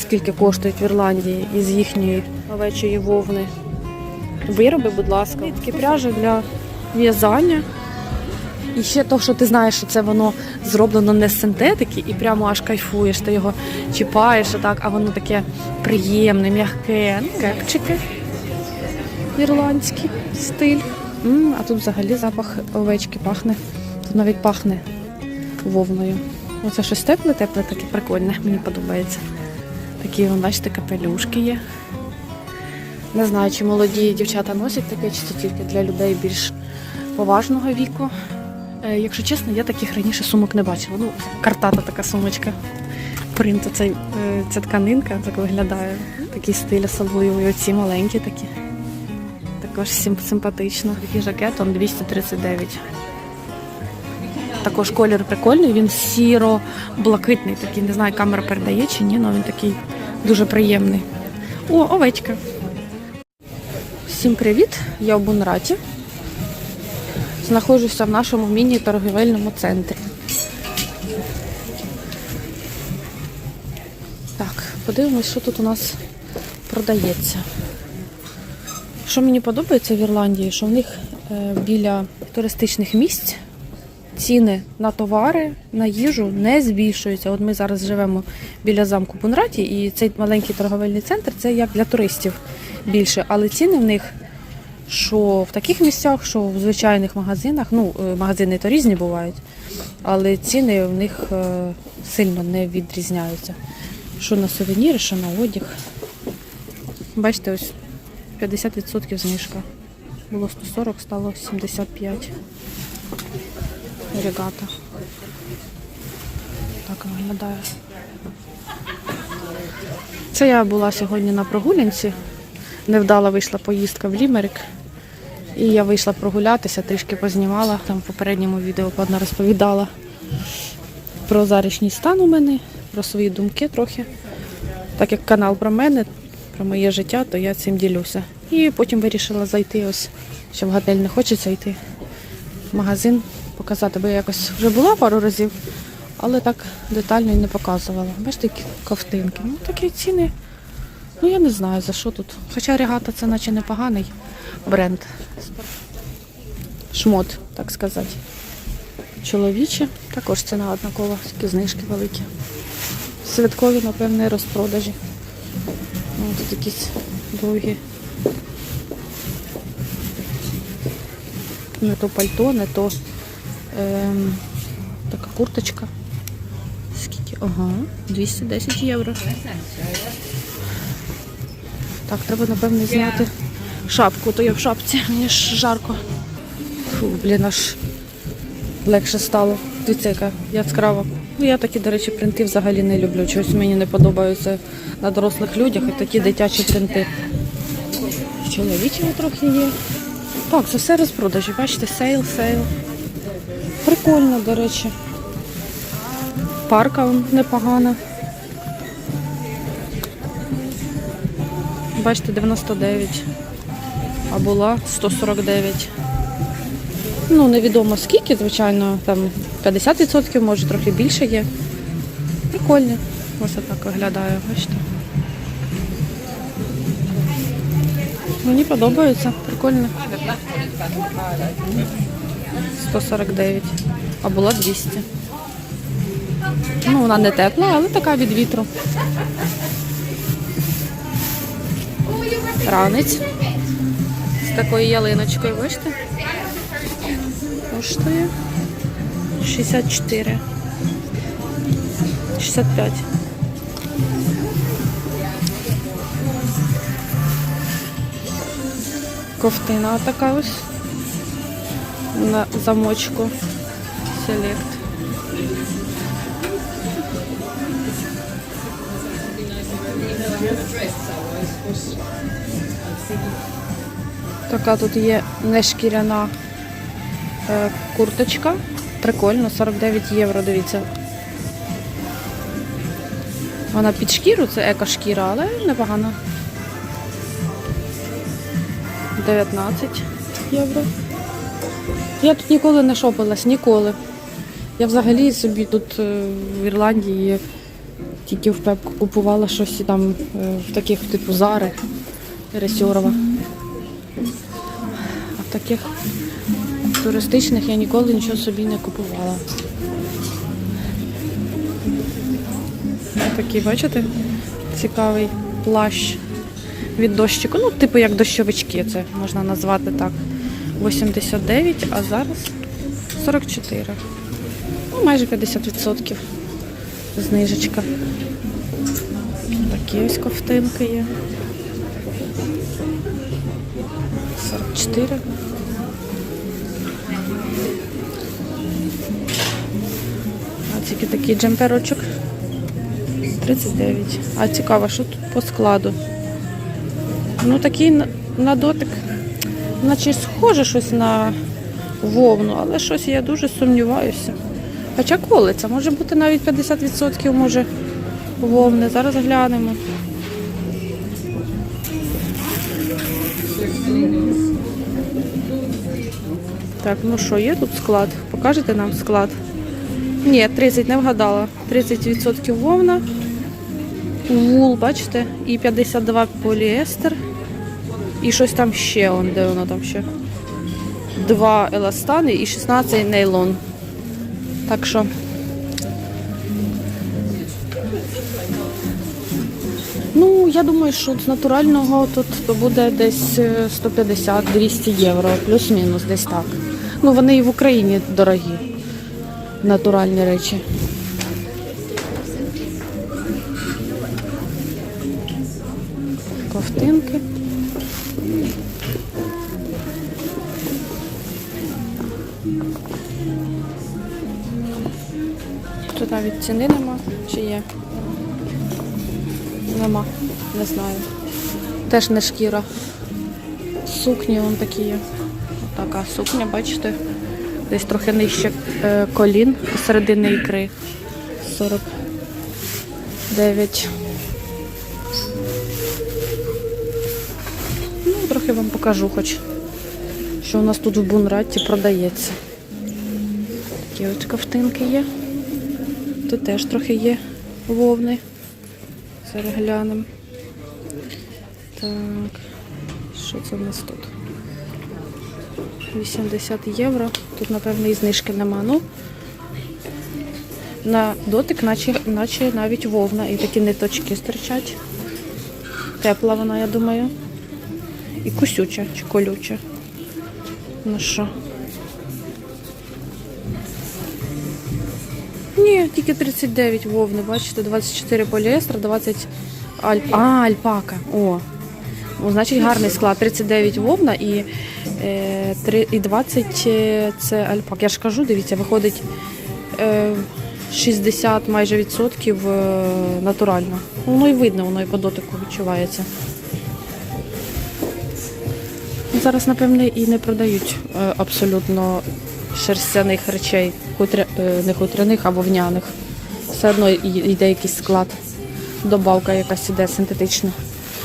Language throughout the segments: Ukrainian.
скільки коштують в Ірландії із їхньої овечої вовни. Вироби, будь ласка, такі пряжі для в'язання. І ще то, що ти знаєш, що це воно зроблено не з синтетики, і прямо аж кайфуєш, ти його чіпаєш, отак, а воно таке приємне, м'яке. Ну, Кепчики. Ірландський стиль. М, а тут взагалі запах овечки пахне. Тут навіть пахне вовною. Оце щось тепле, тепле, таке прикольне, мені подобається. Такі, вон, бачите, капелюшки є. Не знаю, чи молоді дівчата носять таке, чи це тільки для людей більш поважного віку. Е, якщо чесно, я таких раніше сумок не бачила. Ну, картата така сумочка. Принт, оцей, е, ця тканинка так виглядає. Такий стиль особливий. Оці маленькі такі. Також симпатично. Такий жакет, он 239. Також колір прикольний, він сіро-блакитний, такий, не знаю, камера передає чи ні, але він такий дуже приємний. О, овечка. Всім привіт! Я в Бунраті. Знаходжуся в нашому міні-торгівельному центрі. Так, подивимось, що тут у нас продається. Що мені подобається в Ірландії, що в них е, біля туристичних місць ціни на товари, на їжу не збільшуються. От ми зараз живемо біля замку Бунраті, і цей маленький торговельний центр це як для туристів більше. Але ціни в них, що в таких місцях, що в звичайних магазинах, ну, е, магазини то різні бувають, але ціни в них е, сильно не відрізняються. Що на сувеніри, що на одяг. Бачите, ось 50% знижка. Було 140, стало 75. Регата. Так виглядає. Це я була сьогодні на прогулянці. Невдала вийшла поїздка в Лімерик. І я вийшла прогулятися, трішки познімала. Там в попередньому відео одна розповідала про зарічний стан у мене, про свої думки трохи. Так як канал про мене, про моє життя, то я цим ділюся. І потім вирішила зайти ось, що в готель не хочеться йти. В магазин показати, бо я якось вже була пару разів, але так детально і не показувала. Бачите, які ковтинки. Ну такі ціни. Ну я не знаю за що тут. Хоча регата це наче непоганий бренд. Шмот, так сказати. Чоловічі, також ціна однакова, такі знижки великі. Святкові, напевне, розпродажі. Ну, тут якісь довгі. Не то пальто, не то ем, така курточка. Скільки? Ага, 210 євро. Так, треба, напевно, зняти шапку, то я в шапці, мені ж жарко. Фу, блін, аж легше стало. Дивіться, яскрава. Ну, я такі, до речі, принти взагалі не люблю. Чогось мені не подобаються на дорослих людях і такі дитячі принти. Чоловічі трохи є. Так, це все розпродажі. Бачите, сейл, сейл. Прикольно, до речі. Парка непогана. Бачите, 99. А була 149. Ну, невідомо скільки, звичайно, там 50%, може трохи більше є. Прикольно. Ось так виглядає, бачите. Мені подобається, прикольно. 149. А була 200. Ну, вона не тепла, але така від вітру. Ранець. З такою ялиночкою, бачите? Коштує 64. 65. Ковтина така ось на замочку. Селект. Така тут є нешкіряна е, курточка. Прикольно, 49 євро, дивіться. Вона під шкіру, це еко-шкіра, але непогано. 19 євро. Я тут ніколи не шопилась, ніколи. Я взагалі собі тут е, в Ірландії Тільки в Пепку купувала щось там е, в таких типу Зари, Ресьорова. А в таких туристичних я ніколи нічого собі не купувала. Такий, бачите, цікавий плащ від дощику. Ну, типу як дощовички, це можна назвати так. 89, а зараз 44. Ну, майже 50% знижечка. Такі ось ковтинки є. 44. А тільки такий джемперочок. 39. А цікаво, що тут по складу? Ну такий на, дотик, наче схоже щось на вовну, але щось я дуже сумніваюся. Хоча колиться, може бути навіть 50% може вовни. Зараз глянемо. Так, ну що, є тут склад? Покажете нам склад? Ні, 30 не вгадала. 30% вовна. Вул, бачите, і 52 поліестер. І щось там ще, он, де воно там ще. Два еластани і 16 нейлон. Так що. Ну, я думаю, що з натурального тут то буде десь е, 150-200 євро, плюс-мінус, десь так. Ну, вони і в Україні дорогі, натуральні речі. Ковтинки. Ціни нема, чи є? Нема, не знаю. Теж не шкіра. Сукні вон такі є. Така сукня, бачите? Десь трохи нижче е, колін посередини ікри. 49. Ну, трохи вам покажу хоч, що у нас тут в Бунраті продається. Такі ось ковтинки є. Тут теж трохи є вовни. Зараз глянемо. Так, що це у нас тут? 80 євро. Тут, напевно, і знижки нема. Ну, на дотик, наче, наче навіть вовна. І такі ниточки стирчать. Тепла вона, я думаю. І кусюча чи колюча. Ну що? Ні, тільки 39 вовни, бачите, 24 поліестер, 20 аль... а, альпака. О. Ну, значить гарний склад. 39 вовна і, е, 3, і 20 е, це альпак. Я ж кажу, дивіться, виходить е, 60 майже відсотків е, натурально. Воно і видно, воно і по дотику відчувається. Зараз, напевне, і не продають е, абсолютно шерстяних речей, е, не хутряних, а вовняних. Все одно йде якийсь склад, добавка якась іде синтетична.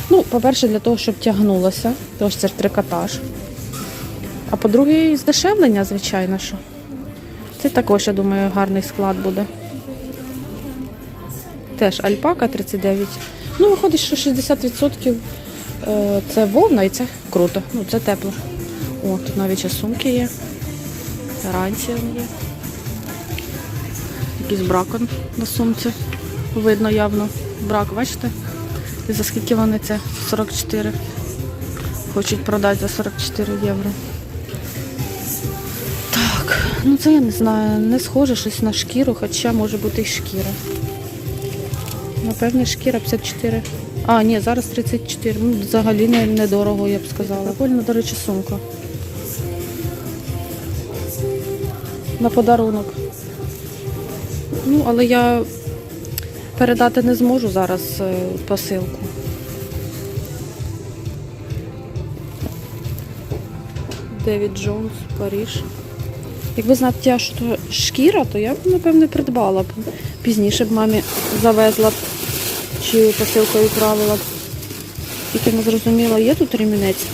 Ну, по-перше, для того, щоб тягнулося, тому що це ж трикотаж. А по-друге, здешевлення, звичайно, що. Це також, я думаю, гарний склад буде. Теж альпака 39. Ну, виходить, що 60% е, це вовна і це круто. Ну, це тепло. О, навіть сумки є. Ранці є. Якийсь бракон на сумці. Видно явно. Брак, бачите? І за скільки вони це? 44. Хочуть продати за 44 євро. Так, ну це я не знаю, не схоже щось на шкіру, хоча може бути і шкіра. Напевне, шкіра 54. А, ні, зараз 34. Ну, взагалі недорого, я б сказала. Прикольно, до речі, сумка. На подарунок. Ну, але я передати не зможу зараз е, посилку. Девід Джонс, Паріж. Якби знати, що шкіра, то я б, напевне, придбала б. Пізніше б мамі завезла б чи посилкою відправила б. Тільки не зрозуміла, є тут ремінець,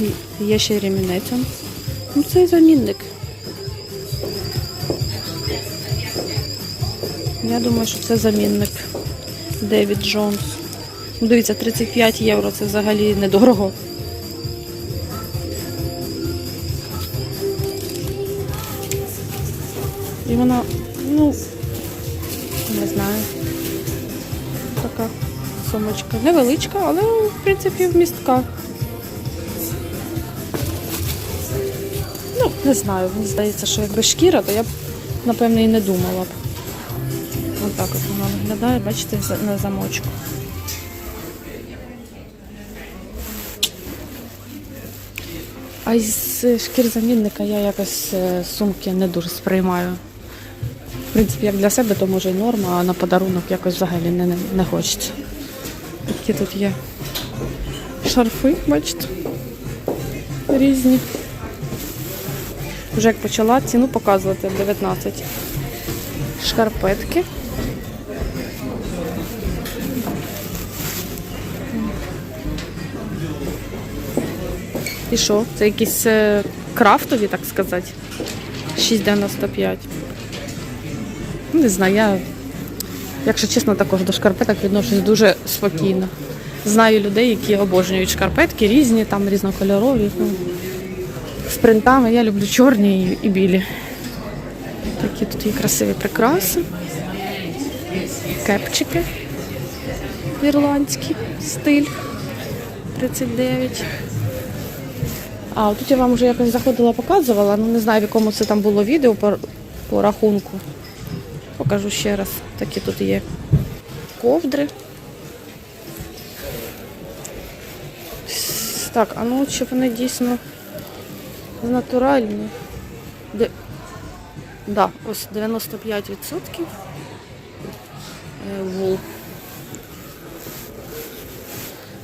є ще ремінець. Ну, це замінник. Я думаю, що це замінник. Девід Джонс. Ну, дивіться, 35 євро це взагалі недорого. І вона, ну, не знаю. Така сумочка. Невеличка, але в принципі вмістка. Ну, не знаю, мені здається, що якби шкіра, то я б, напевно, і не думала б. Так от вона виглядає, бачите, на замочку. А із шкір замінника я якось е, сумки не дуже сприймаю. В принципі, як для себе, то може і норма, а на подарунок якось взагалі не, не, не хочеться. Такі тут є шарфи, бачите, різні. Вже як почала ціну показувати 19. Шкарпетки. І що? Це якісь е, крафтові, так сказати. 6,95. Ну, Не знаю, я, якщо чесно, також до шкарпеток відношусь дуже спокійно. Знаю людей, які обожнюють шкарпетки, різні, там різнокольорові. Ну, з принтами я люблю чорні і, білі. Такі тут є красиві прикраси. Кепчики. Ірландський стиль. 39. А, тут я вам вже якось заходила, показувала, ну не знаю, в якому це там було відео по, по рахунку. Покажу ще раз. Такі тут є ковдри. Так, а ну чи вони дійсно натуральні? Де... Да, ось 95% е, вул.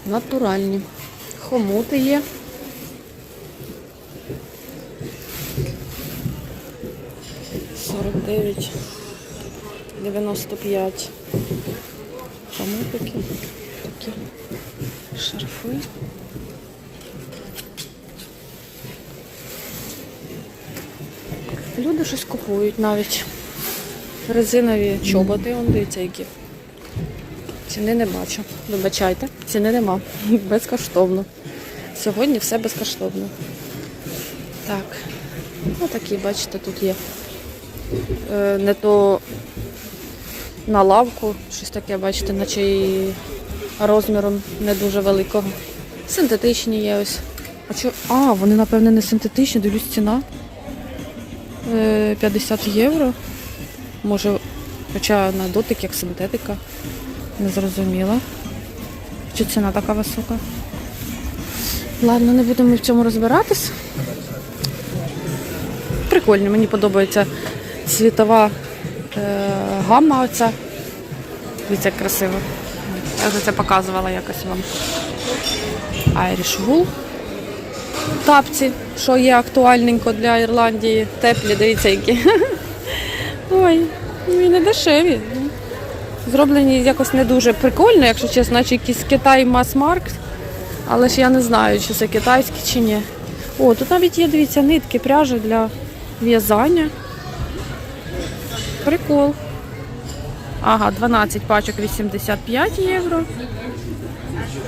Натуральні. Хомути є. Сорок дев'ять, дев'яносто Такі шарфи. Люди щось купують навіть. Резинові чоботи, он дивіться які. Ціни не бачу. Вибачайте, ціни нема. Безкоштовно. Сьогодні все безкоштовно. Так. Ну такі, бачите, тут є. Е, не то на лавку, щось таке, бачите, наче і розміром не дуже великого. Синтетичні є ось. А чо? А, вони, напевне, не синтетичні, дивлюсь ціна. Е, 50 євро. Може, хоча на дотик як синтетика. Не зрозуміла. Чи ціна така висока? Ладно, не будемо в цьому розбиратись. Прикольно, мені подобається світова е, гамма оця. Дивіться, як красиво. Я вже це показувала якось вам. Irish Wool. Тапці, що є актуальненько для Ірландії. Теплі, дивіться які. Ой, ну і не дешеві. Зроблені якось не дуже прикольно, якщо чесно, наче якийсь Китай мас-маркт. Але ж я не знаю, чи це китайські чи ні. О, тут навіть є, дивіться, нитки пряжі для в'язання. Прикол. Ага, 12 пачок 85 євро.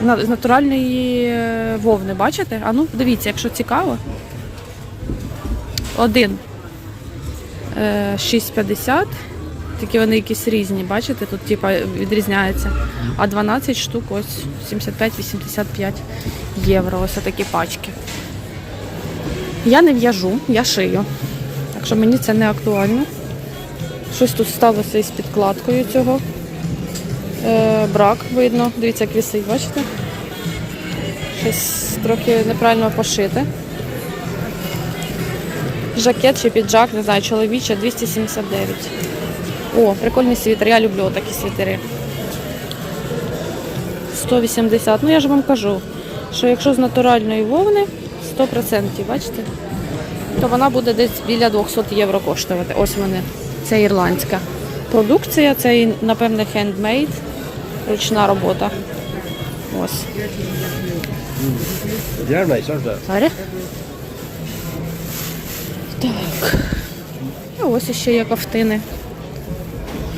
З натуральної е, вовни, бачите? А ну, дивіться, якщо цікаво. Один е, 6,50. Такі вони якісь різні, бачите, тут типа відрізняється. А 12 штук ось 75-85 євро. Ось такі пачки. Я не в'яжу, я шию. Так що мені це не актуально. Щось тут сталося із підкладкою цього. Е, брак видно. Дивіться, як висить, бачите? Щось трохи неправильно пошите. Жакет чи піджак, не знаю, чоловіча 279. О, прикольний світер. Я люблю такі світери. 180. Ну я ж вам кажу, що якщо з натуральної вовни 100%, бачите, то вона буде десь біля 200 євро коштувати. Ось вони. Це ірландська продукція, це, напевне, хендмейд, ручна робота. Ось. Сорі. Так. І ось ще є ковтини.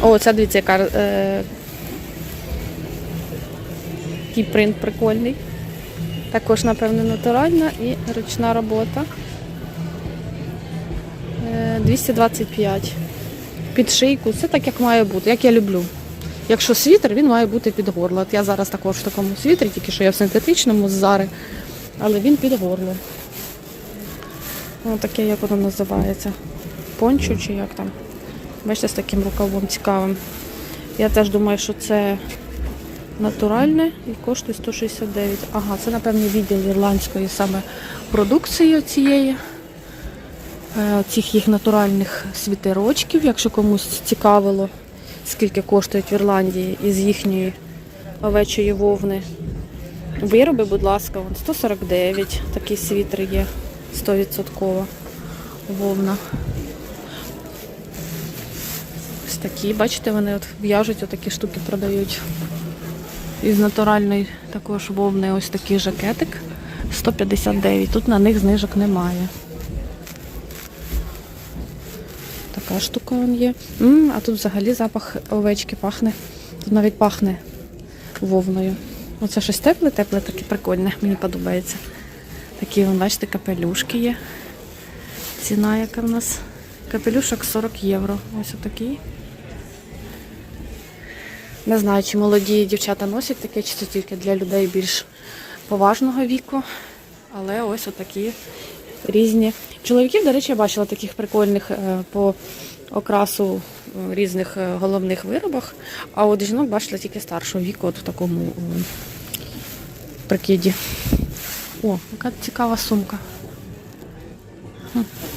О, це дивіться, яка е, такий принт прикольний. Також, напевно, натуральна і ручна робота. Е, 225. Під шийку, все так, як має бути, як я люблю. Якщо світер, він має бути під горло. От я зараз також в такому світрі, тільки що я в синтетичному з зари, але він під горло. Ось таке, як воно називається. Пончо чи як там. Бачите, з таким рукавом цікавим. Я теж думаю, що це натуральне і коштує 169. Ага, це, напевно, відділ ірландської саме продукції цієї. Е, Цих їх натуральних світерочків, якщо комусь цікавило, скільки коштують в Ірландії із їхньої овечої вовни. Вироби, будь ласка, 149, такий світер є, 100% вовна. Ось такі, бачите, вони от в'яжуть, отакі штуки продають. Із натуральної також вовни ось такий жакетик 159. Тут на них знижок немає. Така штука вон є. м а тут взагалі запах овечки пахне. Тут навіть пахне вовною. Оце щось тепле, тепле, таке прикольне, мені подобається. Такі, вон, бачите, капелюшки є. Ціна яка в нас. Капелюшок 40 євро. Ось отакий. Не знаю, чи молоді дівчата носять таке, чи це тільки для людей більш поважного віку. Але ось отакі різні. Чоловіків, до речі, я бачила таких прикольних е, по окрасу е, різних е, головних виробах. А от жінок бачила тільки старшого віку, от в такому прикиді. О, яка цікава сумка.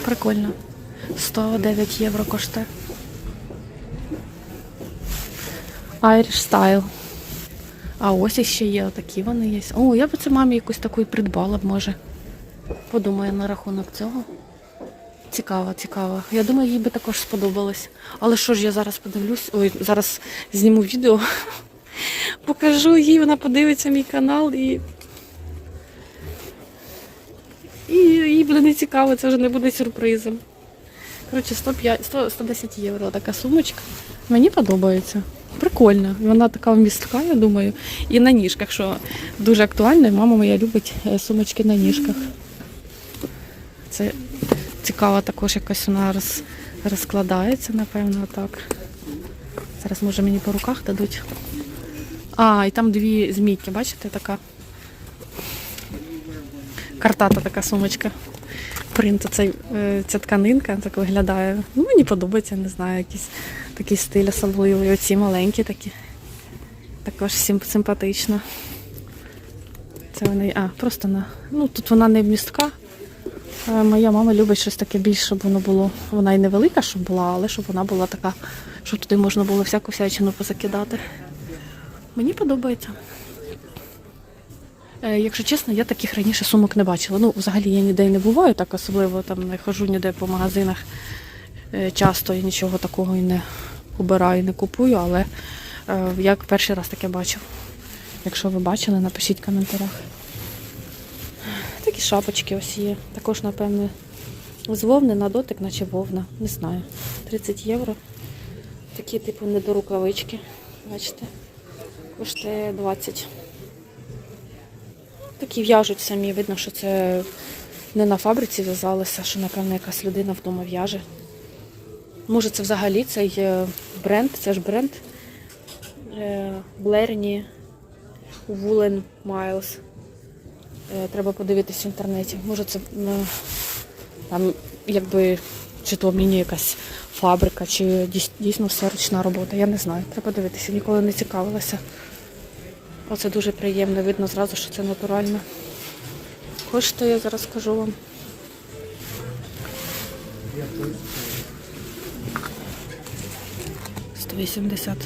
Прикольно. 109 євро коштує. Irish Style. А ось іще є отакі вони є. О, я б це мамі якусь таку і придбала б, може. Подумаю на рахунок цього. Цікаво, цікаво. Я думаю, їй би також сподобалось. Але що ж я зараз подивлюсь? Ой, зараз зніму відео. Покажу їй, вона подивиться мій канал і. І їй буде не цікаво, це вже не буде сюрпризом. Коротше, 105, 100, 110 євро така сумочка. Мені подобається. Прикольно. Вона така вмістка, я думаю. І на ніжках, що дуже актуально. Мама моя любить е, сумочки на ніжках. Це цікаво також якось вона роз, розкладається, напевно, так. Зараз, може, мені по руках дадуть. А, і там дві змійки, бачите, така. Картата така сумочка. Принт, цей, е, ця тканинка так виглядає. Ну, мені подобається, не знаю, якийсь такий стиль особливий. Оці маленькі такі. Також симпатично. Це вони. А, просто на. Ну, тут вона не вмістка. Е, Моя мама любить щось таке більше, щоб воно було. Вона і невелика, щоб була, але щоб вона була така, щоб туди можна було всяку всячину позакидати. Мені подобається. Е, Якщо чесно, я таких раніше сумок не бачила. Ну, взагалі я ніде не буваю, так особливо там не хожу ніде по магазинах. Е, Часто я нічого такого і не обираю, не купую, але я перший раз таке бачив. Якщо ви бачили, напишіть в коментарях. Такі шапочки ось є. Також, напевне, з вовни на дотик, наче вовна. Не знаю. 30 євро. Такі, типу, недорукавички. Бачите? Коштує 20. Такі в'яжуть самі. Видно, що це не на фабриці в'язалося, що, напевно, якась людина вдома в'яже. Може, це взагалі цей е, бренд, це ж бренд Блерні Woolen Miles. Е, Треба подивитись в інтернеті. Може, це ну, там якби чи то міні якась фабрика, чи дійсно все ручна робота. Я не знаю. Треба дивитися, ніколи не цікавилася. Оце дуже приємно, видно зразу, що це натурально. Коштує, зараз скажу вам. Сто вісімдесят.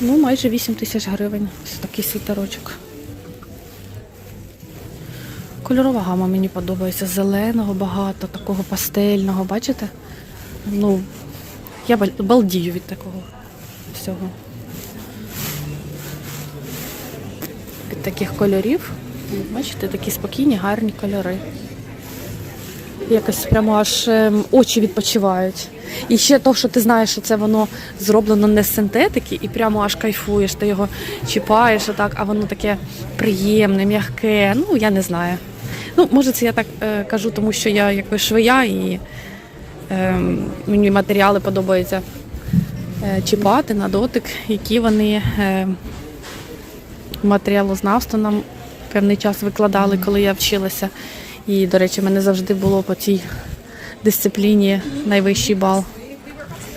Ну, майже 8 тисяч гривень. Ось такий світерочок. Кольорова гама мені подобається. Зеленого багато, такого пастельного, бачите? Ну, я балдію від такого всього. Від таких кольорів. Бачите, такі спокійні, гарні кольори. Якось прямо аж ем, очі відпочивають. І ще то, що ти знаєш, що це воно зроблено не з синтетики, і прямо аж кайфуєш, ти його чіпаєш а воно таке приємне, м'яке. Ну, я не знаю. Ну, може, це я так е, кажу, тому що я якби швея і е, мені матеріали подобаються е, чіпати на дотик, які вони е, матеріалознавство нам певний час викладали, коли я вчилася. І, до речі, мене завжди було по цій дисципліні найвищий бал.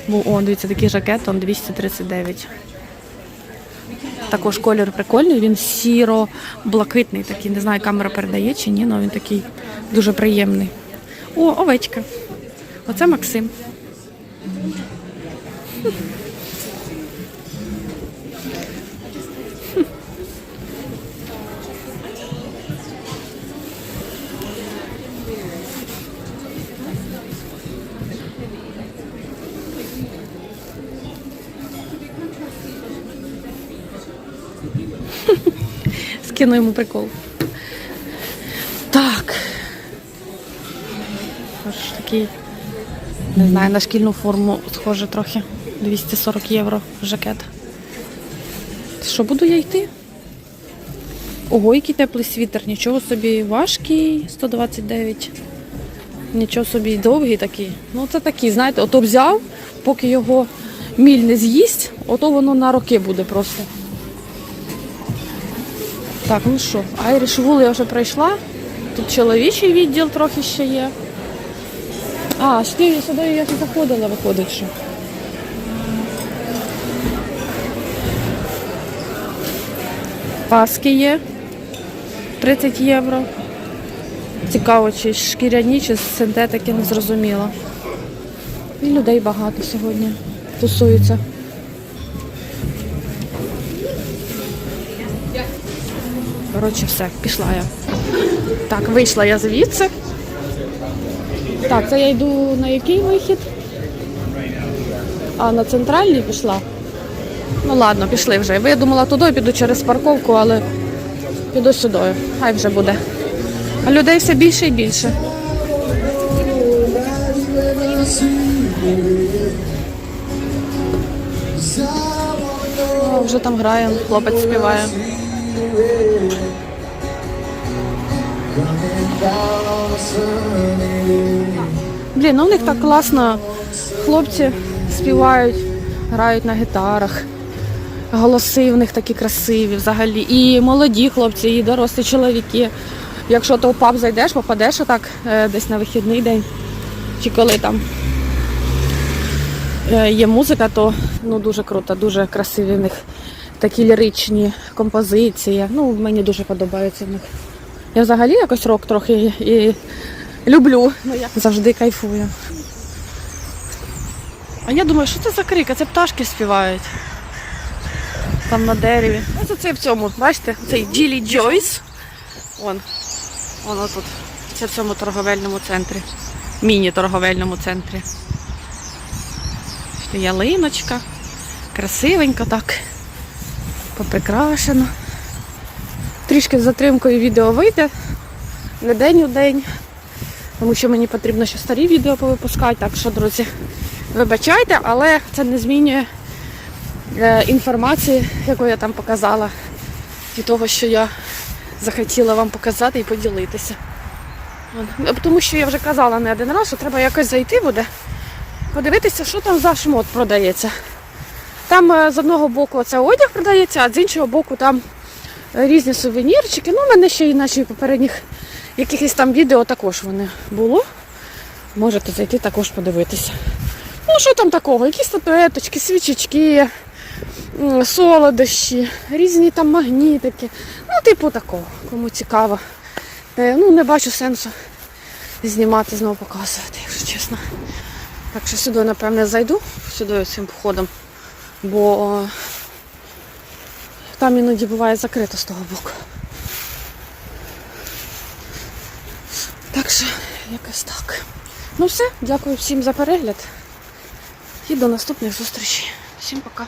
Був, о, дивіться, такий жакет, он 239. Також колір прикольний, він сіро-блакитний, такий, не знаю, камера передає чи ні, але він такий дуже приємний. О, овечка. Оце Максим. Скину йому прикол. Так. Ось такий, не знаю, на шкільну форму схоже трохи. 240 євро жакет. Що буду я йти? Ого, який теплий світер, нічого собі важкий, 129. Нічого собі довгий такий. Ну це такий, знаєте, ото взяв, поки його міль не з'їсть, ото воно на роки буде просто. Так, ну що, Айріш Вул я вже пройшла. Тут чоловічий відділ трохи ще є. А, сюди, сюди я ж заходила, виходить, що. Паски є. 30 євро. Цікаво, чи шкіряні, чи синтетики, не зрозуміло. І людей багато сьогодні тусуються. Коротше, все, пішла я. Так, вийшла я звідси. Так, це я йду на який вихід? А, на центральний пішла. Ну ладно, пішли вже. Я думала туди, піду через парковку, але піду сюди. Хай вже буде. А людей все більше і більше. О, вже там грає, хлопець співає. Блін, ну у них так класно. Хлопці співають, грають на гітарах. Голоси в них такі красиві взагалі. І молоді хлопці, і дорослі чоловіки. Якщо ти у паб зайдеш, попадеш отак е, десь на вихідний день, чи коли там е, є музика, то ну, дуже круто, дуже красиві в них такі ліричні композиції. Ну, мені дуже подобається в них. Я взагалі якось рок трохи і люблю. Ну, я завжди кайфую. А я думаю, що це за крик? Це пташки співають. Там на дереві. Ось оце в цьому, бачите, цей Ділі Джойс. Вон. Воно тут. Це в цьому торговельному центрі. Міні-торговельному центрі. Ялиночка. Красивенько так. Поприкрашено. Трішки з затримкою відео вийде. Не день у день. Тому що мені потрібно ще старі відео повипускати. Так що, друзі, вибачайте, але це не змінює е, інформації, яку я там показала, і того, що я захотіла вам показати і поділитися. Тому що я вже казала не один раз, що треба якось зайти буде, подивитися, що там за шмот продається. Там е, з одного боку це одяг продається, а з іншого боку там різні сувенірчики. Ну, у мене ще і наші попередніх якихось там відео також вони було. Можете зайти також подивитися. Ну, що там такого? Якісь статуеточки, свічечки, солодощі, різні там магнітики. Ну, типу такого, кому цікаво. Ну, не бачу сенсу знімати, знову показувати, якщо чесно. Так що сюди, напевне, зайду, сюди цим входом, бо там іноді буває закрито з того боку. Так що, якось так. Ну все, дякую всім за перегляд. І до наступних зустрічей. Всім пока.